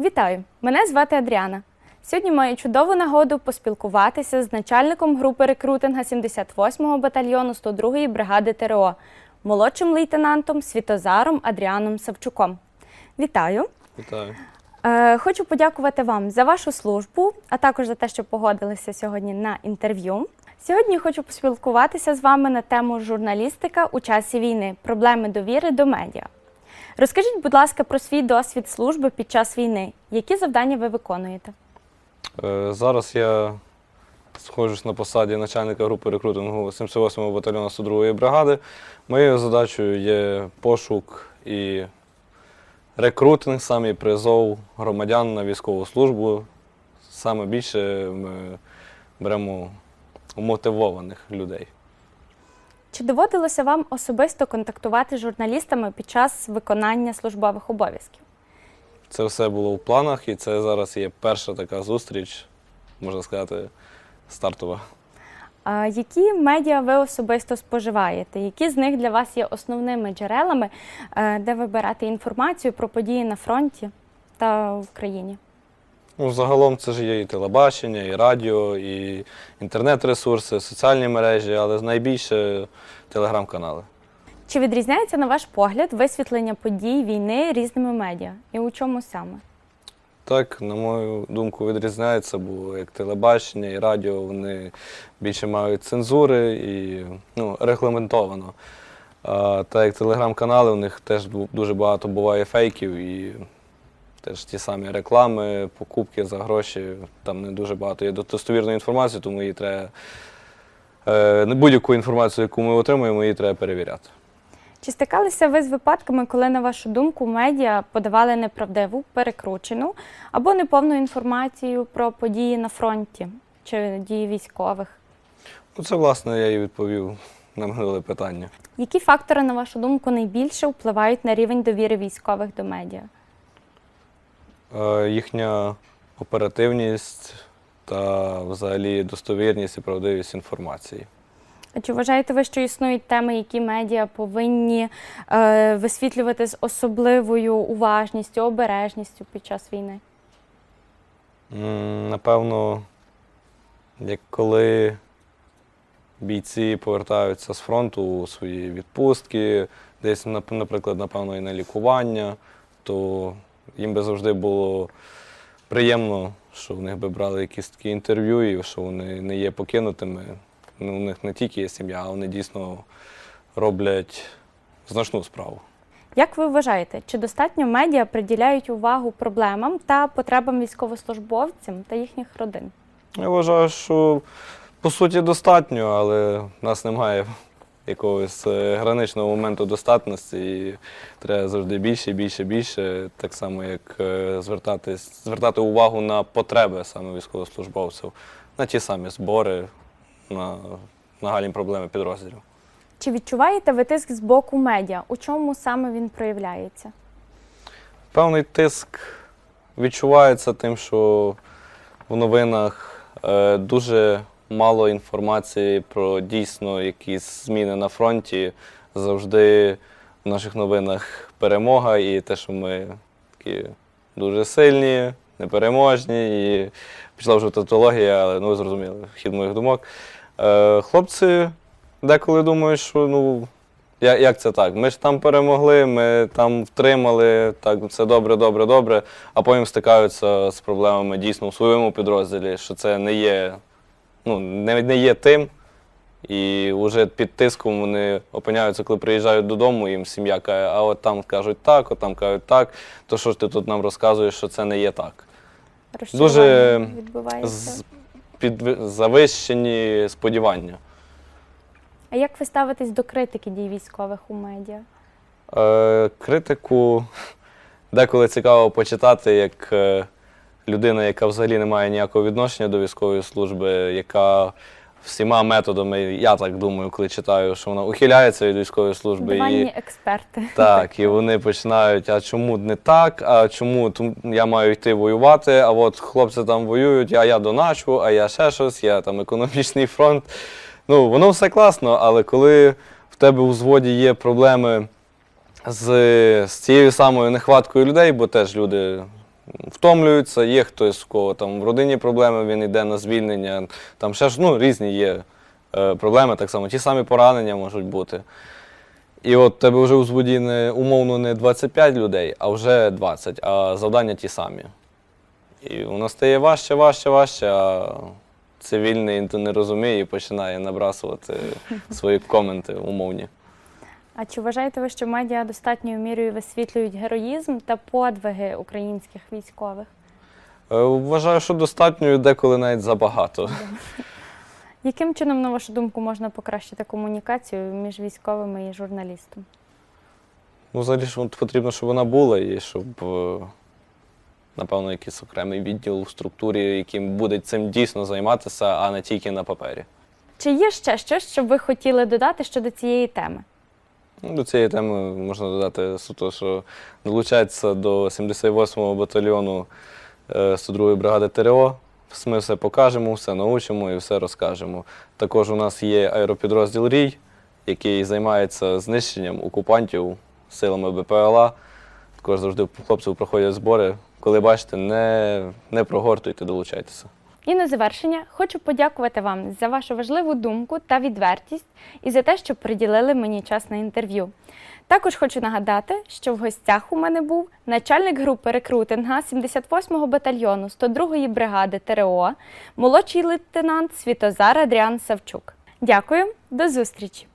Вітаю! Мене звати Адріана. Сьогодні маю чудову нагоду поспілкуватися з начальником групи рекрутинга 78-го батальйону 102-ї бригади ТРО, молодшим лейтенантом Світозаром Адріаном Савчуком. Вітаю! Вітаю. Е, Хочу подякувати вам за вашу службу, а також за те, що погодилися сьогодні на інтерв'ю. Сьогодні хочу поспілкуватися з вами на тему журналістика у часі війни, проблеми довіри до медіа. Розкажіть, будь ласка, про свій досвід служби під час війни. Які завдання ви виконуєте? Е, Зараз я сходжусь на посаді начальника групи рекрутингу 78-го батальйону 102-ї бригади. Моєю задачею є пошук і рекрутинг, саме призов громадян на військову службу. Саме більше ми беремо мотивованих людей. Чи доводилося вам особисто контактувати з журналістами під час виконання службових обов'язків? Це все було в планах, і це зараз є перша така зустріч, можна сказати, стартова. А які медіа ви особисто споживаєте? Які з них для вас є основними джерелами, е, де ви берете інформацію про події на фронті та в країні? Ну, загалом це ж є і телебачення, і радіо, і інтернет-ресурси, соціальні мережі, але найбільше телеграм-канали. Чи відрізняється, на ваш погляд, висвітлення подій війни різними медіа? І у чому саме? Так, на мою думку, відрізняється, бо як телебачення і радіо вони більше мають цензури і ну, регламентовано. А, так як телеграм-канали, у них теж дуже багато буває фейків і теж ті самі реклами, покупки за гроші. Там не дуже багато є достовірної інформації, тому її треба. е, Будь-яку інформацію, яку ми отримуємо, її треба перевіряти. Чи стикалися ви з випадками, коли, на вашу думку, медіа подавали неправдиву, перекручену або неповну інформацію про події на фронті чи дії військових? Ну, це, власне, я і відповів на минуле питання. Які фактори, на вашу думку, найбільше впливають на рівень довіри військових до медіа? Е, їхня оперативність та взагалі достовірність і правдивість інформації. А чи вважаєте ви, що існують теми, які медіа повинні е, висвітлювати з особливою уважністю, обережністю під час війни? М, Напевно, як коли бійці повертаються з фронту у свої відпустки, десь, нап- наприклад, напевно, і на лікування, то їм би завжди було приємно, що в них би брали якісь такі інтерв'ю, і що вони не є покинутими. Ну, у них не тільки є сім'я, а вони дійсно роблять значну справу. Як ви вважаєте, чи достатньо медіа приділяють увагу проблемам та потребам військовослужбовцям та їхніх родин? Я вважаю, що по суті достатньо, але в нас немає якогось е, граничного моменту достатності. І треба завжди більше, більше, більше. Так само, як е, звертатись, звертати увагу на потреби саме військовослужбовців, на ті самі збори, на нагальні проблеми підрозділів. Чи відчуваєте ви тиск з боку медіа? У чому саме він проявляється? Певний тиск відчувається тим, що в новинах е, дуже мало інформації про дійсно якісь зміни на фронті. Завжди в наших новинах перемога і те, що ми такі дуже сильні, непереможні. І пішла вже тавтологія, але ну ви зрозуміли хід моїх думок. Е, хлопці деколи думають, що ну Як це так? Ми ж там перемогли, ми там втримали, так все добре, добре, добре, а потім стикаються з проблемами дійсно у своєму підрозділі, що це не є, ну, не, не є тим. І вже під тиском вони опиняються, коли приїжджають додому, їм сім'я каже, а от там кажуть так, от там кажуть так, то що ж ти тут нам розказуєш, що це не є так. Дуже відбувається. Під, завищені сподівання. А як ви ставитесь до критики дій військових у медіа? Е, критику деколи цікаво почитати, як е, людина, яка взагалі не має ніякого відношення до військової служби, яка всіма методами, я так думаю, коли читаю, що вона ухиляється від військової служби. Диванні експерти. Так, і вони починають, а чому не так, а чому я маю йти воювати, а от хлопці там воюють, а я доначу, а я ще щось, я там економічний фронт. Ну, воно все класно, але коли в тебе у зводі є проблеми з, з цією самою нехваткою людей, бо теж люди втомлюються, є хтось, у кого там в родині проблеми, він йде на звільнення. Там ще ж ну, різні є е, проблеми, так само ті самі поранення можуть бути. І от тебе вже у зводі не, умовно не 25 людей, а вже 20, а завдання ті самі. І воно стає важче, важче, важче, а цивільний то не розуміє і починає набрасувати свої коменти умовні. А чи вважаєте ви, що медіа достатньою мірою висвітлюють героїзм та подвиги українських військових? Е, Вважаю, що достатньо деколи навіть забагато. Яким чином, на вашу думку, можна покращити комунікацію між військовими і журналістом? Ну, взагалі ж от потрібно, щоб вона була, і щоб, е, напевно, якийсь окремий відділ в структурі, яким буде цим дійсно займатися, а не тільки на папері. Чи є ще щось, що ви хотіли додати щодо цієї теми? Ну, До цієї теми можна додати суто, що долучається до 78-го батальйону е, 102-ї бригади ТРО. Ми все покажемо, все научимо і все розкажемо. Також у нас є аеропідрозділ Рій, який займається знищенням окупантів силами БПЛА. Також завжди хлопців проходять збори. Коли бачите, не, не прогортуйте, долучайтеся. І на завершення хочу подякувати вам за вашу важливу думку та відвертість і за те, що приділили мені час на інтерв'ю. Також хочу нагадати, що в гостях у мене був начальник групи рекрутинга 78-го батальйону 102-ї бригади ТРО, молодший лейтенант Світозар Адріан Савчук. Дякую, до зустрічі!